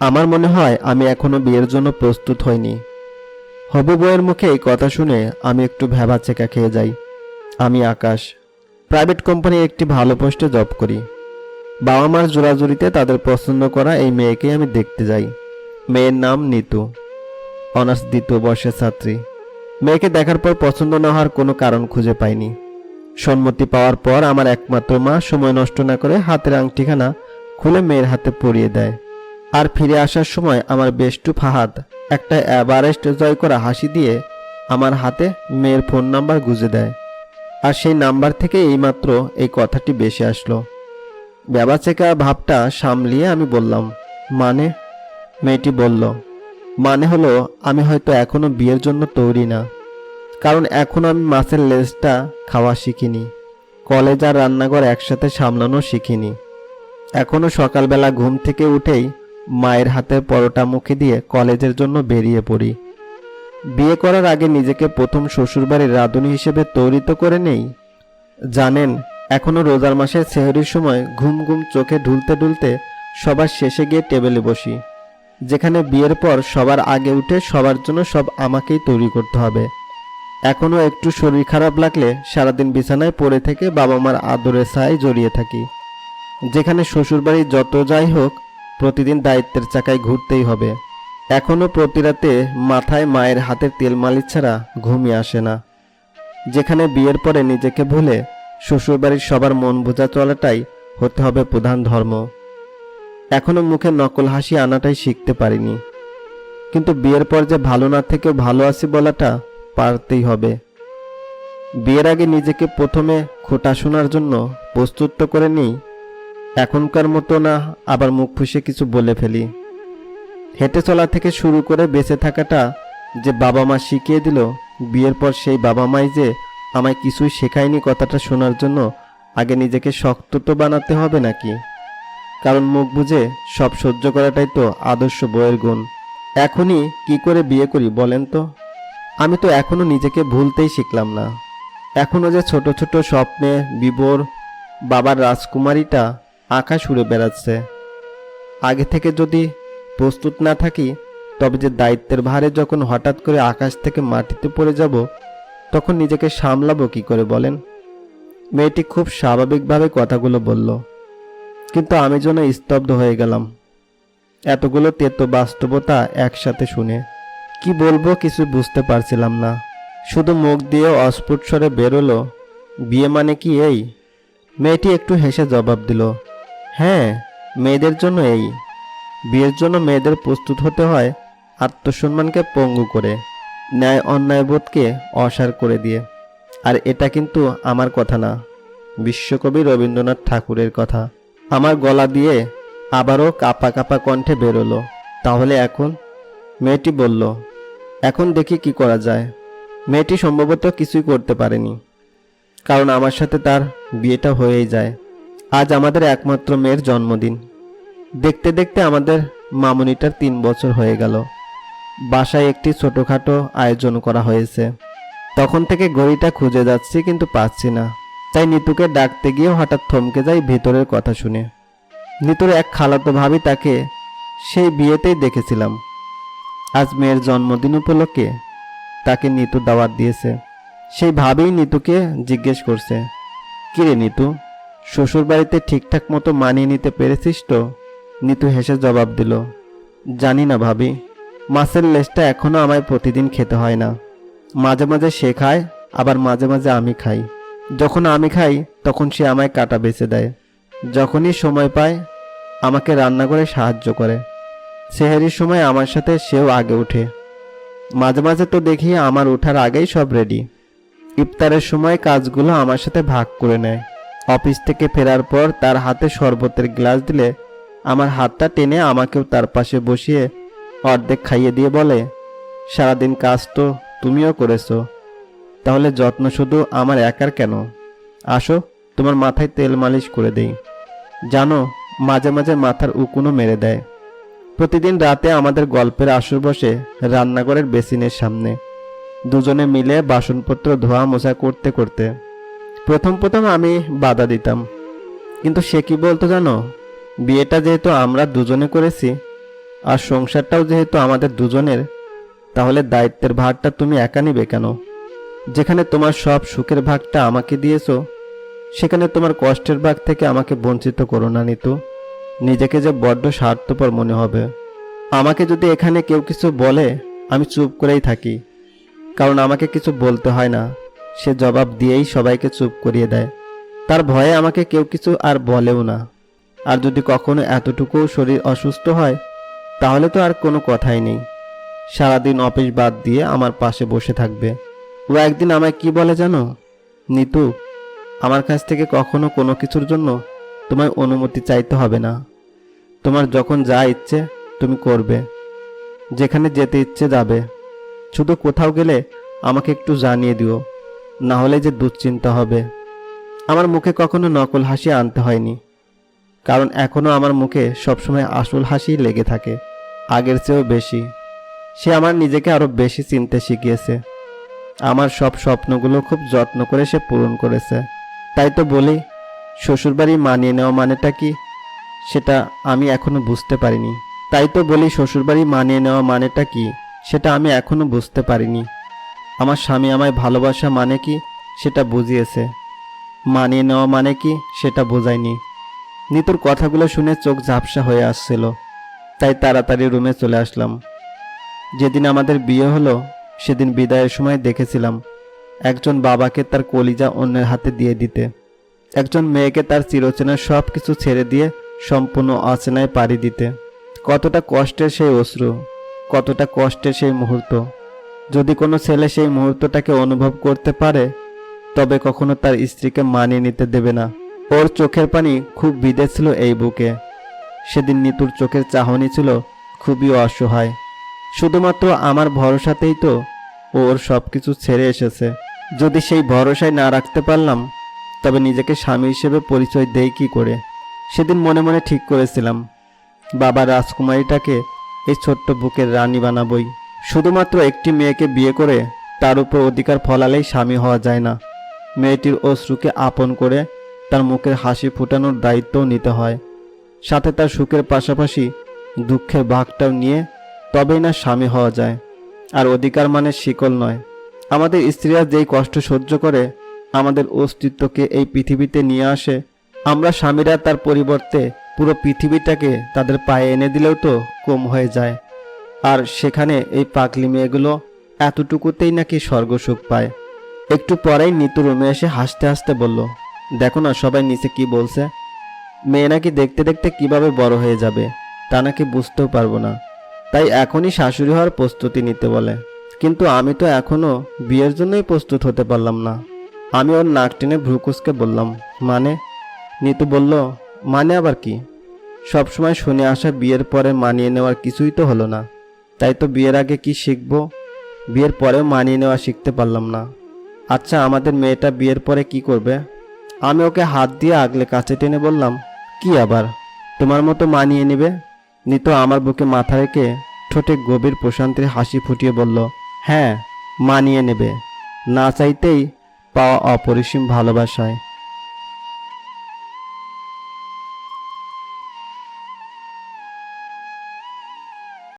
আমার মনে হয় আমি এখনও বিয়ের জন্য প্রস্তুত হইনি। হবু বউয়ের মুখে এই কথা শুনে আমি একটু ভেবা চেকা খেয়ে যাই। আমি আকাশ, প্রাইভেট কোম্পানির একটি ভালো পোস্টে জব করি। বাবা মার জোরাজুরিতে তাদের পছন্দ করা এই মেয়েকে আমি দেখতে যাই। মেয়ের নাম নিতু, অনার্স দ্বিতীয় বর্ষের ছাত্রী। মেয়েকে দেখার পর পছন্দ না হওয়ার কোনো কারণ খুঁজে পাইনি। সম্মতি পাওয়ার পর আমার একমাত্র মা সময় নষ্ট না করে হাতের আংটিখানা খুলে মেয়ের হাতে পরিয়ে দেয়। আর ফিরে আসার সময় আমার বেষ্টু ফাহাদ একটা অ্যাভারেস্ট জয় করা হাসি দিয়ে আমার হাতে মেয়ের ফোন নাম্বার গুঁজে দেয়। আর সেই নাম্বার থেকে এইমাত্র এই কথাটি বেশি আসলো। ব্যাবাচেকা ভাবটা সামলিয়ে আমি বললাম মানে? মেয়েটি বলল মানে হলো আমি হয়তো এখনও বিয়ের জন্য তৈরি না। কারণ এখনও আমি মাছের লেজটা খাওয়া শিখিনি, কলেজ আর রান্নাঘর একসাথে সামলানো শিখিনি। এখনও সকালবেলা ঘুম থেকে উঠেই মায়ের হাতের পরোটা মুখে দিয়ে কলেজের জন্য বেরিয়ে পড়ি। বিয়ে করার আগে নিজেকে প্রথম শ্বশুরবাড়ির রাঁধুনি হিসেবে তৈরি তো করে নেই। জানেন, এখনও রোজার মাসের সেহরির সময় ঘুম ঘুম চোখে ঢুলতে ঢুলতে সবার শেষে গিয়ে টেবিলে বসি। যেখানে বিয়ের পর সবার আগে উঠে সবার জন্য সব আমাকেই তৈরি করতে হবে। এখনও একটু শরীর খারাপ লাগলে সারাদিন বিছানায় পড়ে থেকে বাবা মার আদরের ছায় জড়িয়ে থাকি। যেখানে শ্বশুরবাড়ি যত যাই হোক প্রতিদিন দায়িত্বের চাকায় ঘুরতেই হবে। এখনও প্রতি রাতে মাথায় মায়ের হাতের তেল মালিশ ছাড়া ঘুমিয়ে আসে না। যেখানে বিয়ের পরে নিজেকে ভুলে শ্বশুরবাড়ির সবার মন বোঝা চলাটাই হতে হবে প্রধান ধর্ম। এখনও মুখে নকল হাসি আনাটাই শিখতে পারিনি। কিন্তু বিয়ের পর যে ভালো না থেকেও ভালো আছি বলাটা পারতেই হবে। বিয়ের আগে নিজেকে প্রথমে খোটা শোনার জন্য প্রস্তুত করে নিই এখনকার মতো না, আবার মুখ ফুসে কিছু বলে ফেলি। হেঁটে চলা থেকে শুরু করে বেঁচে থাকাটা যে বাবা মা শিখিয়ে দিল, বিয়ের পর সেই বাবা মাই যে আমায় কিছুই শেখায়নি কথাটা শোনার জন্য আগে নিজেকে শক্ত তো বানাতে হবে নাকি? কারণ মুখ বুঝে সব সহ্য করাটাই তো আদর্শ বইয়ের গুণ। এখনই কি করে বিয়ে করি বলেন তো? আমি তো এখনও নিজেকে ভুলতেই শিখলাম না। এখনও যে ছোট ছোট স্বপ্নে বিবর বাবার রাজকুমারীটা আকাশ উড়ে বেড়াচ্ছে। আগে থেকে যদি প্রস্তুত না থাকি, তবে যে দায়িত্বের ভারে যখন হঠাৎ করে আকাশ থেকে মাটিতে পড়ে যাব, তখন নিজেকে সামলাবো কি করে বলেন? মেয়েটি খুব স্বাভাবিকভাবে কথাগুলো বলল, কিন্তু আমি যেন স্তব্ধ হয়ে গেলাম। এতগুলো তেতো বাস্তবতা একসাথে শুনে কি বলব কিছু বুঝতে পারছিলাম না। শুধু মুখ দিয়ে অস্ফুট স্বরে বেরোলো, বিয়ে মানে কি এই? মেয়েটি একটু হেসে জবাব দিল হ্যাঁ মেয়েদের জন্য এই। বিয়ের জন্য মেয়েদের প্রস্তুত হতে হয় আত্মসম্মানকে পঙ্গু করে, ন্যায় অন্যায় বোধকে অসার করে দিয়ে। আর এটা কিন্তু আমার কথা না, বিশ্বকবি রবীন্দ্রনাথ ঠাকুরের কথা। আমার গলা দিয়ে আবারও কাপা কাপা কণ্ঠে বেরোলো। তাহলে এখন? মেয়েটি বলল, এখন দেখি কি করা যায়। মেয়েটি সম্ভবত কিছুই করতে পারেনি, কারণ আমার সাথে তার বিয়েটা হয়েই যায়। আজ আমাদের একমাত্র মেয়ের জন্মদিন। দেখতে দেখতে আমাদের মামুনিটার তিন বছর হয়ে গেল। বাসায় একটি ছোটোখাটো আয়োজন করা হয়েছে। তখন থেকে গড়িটা খুঁজে যাচ্ছি কিন্তু পাচ্ছি না। তাই নিতুকে ডাকতে গিয়ে হঠাৎ থমকে যাই ভেতরের কথা শুনে। নিতুর এক খালাতো ভাবি তাকে সেই বিয়েতেই দেখেছিলাম। আজ মেয়ের জন্মদিন উপলক্ষে তাকে নিতু দাওয়াত দিয়েছে। সেই ভাবেই নিতুকে জিজ্ঞেস করছে, কিরে নিতু? শ্বশুর বাড়িতে ঠিকঠাক মতো মানিয়ে নিতে পেরেছিস তো? নিতু হেসে জবাব দিল, জানি না ভাবি। মাছের লেজটা এখনও আমায় প্রতিদিন খেতে হয় না। মাঝে মাঝে সে খায়, আবার মাঝে মাঝে আমি খাই। যখন আমি খাই, তখন সে আমায় কাটা বেছে দেয়। যখনই সময় পায়, আমাকে রান্না করে সাহায্য করে। সেহেরির সময় আমার সাথে সেও আগে ওঠে। মাঝে মাঝে তো দেখি আমার ওঠার আগেই সব রেডি ইফতারের সময় কাজগুলো আমার সাথে ভাগ করে নেয়। অফিস থেকে ফেরার পর তার হাতে শরবতের গ্লাস দিলে, আমার হাতটা টেনে আমাকেও তার পাশে বসিয়ে অর্ধেক খাইয়ে দিয়ে বলে, সারাদিন কাজ তো তুমিও করেছ। তাহলে যত্ন শুধু আমার একার কেন? আসো, তোমার মাথায় তেল মালিশ করে দেই। জানো, মাঝে মাঝে মাথার উকুনও মেরে দেয়। প্রতিদিন রাতে আমাদের গল্পের আসর বসে রান্নাঘরের বেসিনের সামনে। দুজনে মিলে বাসনপত্র ধোয়া মোছা করতে করতে প্রথম প্রথম আমি বাধা দিতাম। কিন্তু সে কি বলতো জানো? বিয়েটা যেহেতু আমরা দুজনে করেছি, আর সংসারটাও যেহেতু আমাদের দুজনের, তাহলে দায়িত্বের ভাগটা তুমি একা নিবে কেন? যেখানে তোমার সব সুখের ভাগটা আমাকে দিয়েছ, সেখানে তোমার কষ্টের ভাগ থেকে আমাকে বঞ্চিত করো না, নিতু। নিজেকে যে বড্ড স্বার্থপর মনে হবে। আমাকে যদি এখানে কেউ কিছু বলে, আমি চুপ করেই থাকি। কারণ আমাকে কিছু বলতে হয় না। সে জবাব দিয়েই সবাইকে চুপ করিয়ে দেয়। তার ভয়ে আমাকে কেউ কিছু আর বলেও না। আর যদি কখনো এতটুকুও শরীর অসুস্থ হয়, তাহলে তো আর কোনো কথাই নেই। সারাদিন অফিস বাদ দিয়ে আমার পাশে বসে থাকবে। ও একদিন আমায় কি বলে জানো? নিতু, আমার কাছ থেকে কখনো কোনো কিছুর জন্য তোমায় অনুমতি চাইতে হবে না। তোমার যখন যা ইচ্ছে, তুমি করবে। যেখানে যেতে ইচ্ছে যাবে। শুধু কোথাও গেলে আমাকে একটু জানিয়ে দিও। না হলে যে দুশ্চিন্তা হবে। আমার মুখে কখনো নকল হাসি আনতে হয়নি, কারণ এখনও আমার মুখে সবসময় আসল হাসি লেগে থাকে, আগের চেয়েও বেশি। সে আমার নিজেকে আরও বেশি চিনতে শিখিয়েছে। আমার সব স্বপ্নগুলো খুব যত্ন করে সে পূরণ করেছে। তাই তো বলি, শ্বশুরবাড়ি মানিয়ে নেওয়া মানেটা কি? সেটা আমি এখনও বুঝতে পারিনি। তাই তো বলি, শ্বশুরবাড়ি মানিয়ে নেওয়া মানেটা কি? সেটা আমি এখনও বুঝতে পারিনি। আমার স্বামী আমায় ভালোবাসা মানে কি? সেটা বুঝিয়েছে। মানিয়ে নেওয়া মানে কি? সেটা বোঝায়নি। নিতুর কথাগুলো শুনে চোখ ঝাপসা হয়ে আসছিল। তাই তাড়াতাড়ি রুমে চলে আসলাম। যেদিন আমাদের বিয়ে হলো, সেদিন বিদায়ের সময় দেখেছিলাম। একজন বাবাকে তার কলিজা অন্যের হাতে দিয়ে দিতে। একজন মেয়েকে তার চিরচেনা সব কিছু ছেড়ে দিয়ে সম্পূর্ণ অচেনায় পাড়ি দিতে। কতটা কষ্টের সেই অশ্রু, কতটা কষ্টের সেই মুহূর্ত। যদি কোনো ছেলে সেই মুহূর্তটাকে অনুভব করতে পারে, তবে কখনো তার স্ত্রীকে মানিয়ে নিতে দেবে না। ওর চোখের পানি খুব বিঁধেছিল এই বুকে। সেদিন নিতুর চোখের চাহনি ছিল খুবই অসহায়। শুধুমাত্র আমার ভরসাতেই তো ওর সব কিছু ছেড়ে এসেছে। যদি সেই ভরসায় না রাখতে পারলাম, তবে নিজেকে স্বামী হিসেবে পরিচয় দেই কি করে? সেদিন মনে মনে ঠিক করেছিলাম, বাবা রাজকুমারীটাকে এই ছোট্ট বুকের রানী বানাবই। শুধুমাত্র একটি মেয়েকে বিয়ে করে তার উপর অধিকার ফলালেই স্বামী হওয়া যায় না। মেয়েটির অশ্রুকে আপন করে তার মুখের হাসি ফোটানোর দায়িত্বও নিতে হয়। সাথে তার সুখের পাশাপাশি দুঃখের ভাগটাও নিয়ে তবেই না স্বামী হওয়া যায়। আর অধিকার মানে শিকল নয়। আমাদের স্ত্রীরা যেই কষ্ট সহ্য করে আমাদের অস্তিত্বকে এই পৃথিবীতে নিয়ে আসে, আমরা স্বামীরা তার পরিবর্তে পুরো পৃথিবীটাকে তাদের পায়ে এনে দিলেও তো কম হয়ে যায়। আর সেখানে এই পাগলি মেয়েগুলো এতটুকুতেই নাকি স্বর্গসুখ পায়। একটু পরেই নিতু রুমে এসে হাসতে হাসতে বলল, দেখো না, সবাই নিচে কি বলছে? মেয়ে নাকি দেখতে দেখতে কীভাবে বড় হয়ে যাবে, তা নাকি বুঝতেও পারব না। তাই এখনই শাশুড়ি হওয়ার প্রস্তুতি নিতে বলে। কিন্তু আমি তো এখনও বিয়ের জন্যই প্রস্তুত হতে পারলাম না। আমি ওর নাক টেনে ভ্রুকুসকে বললাম মানে? নিতু বলল মানে আবার কি? সবসময় শুনে আসা বিয়ের পরে মানিয়ে নেওয়ার কিছুই তো হলো না। তাই তো বিয়ের আগে কি শিখব? বিয়ের পরেও মানিয়ে নেওয়া শিখতে পারলাম না। আচ্ছা আমাদের মেয়েটা বিয়ের পরে কি করবে? আমি ওকে হাত দিয়ে আগলে কাছে টেনে বললাম, কি আবার? তোমার মতো মানিয়ে নেবে? নিতো আমার বুকে মাথা রেখে ঠোঁটে গভীর প্রশান্তির হাসি ফুটিয়ে বলল হ্যাঁ মানিয়ে নেবে। না চাইতেই পাওয়া অপরিসীম ভালোবাসায়।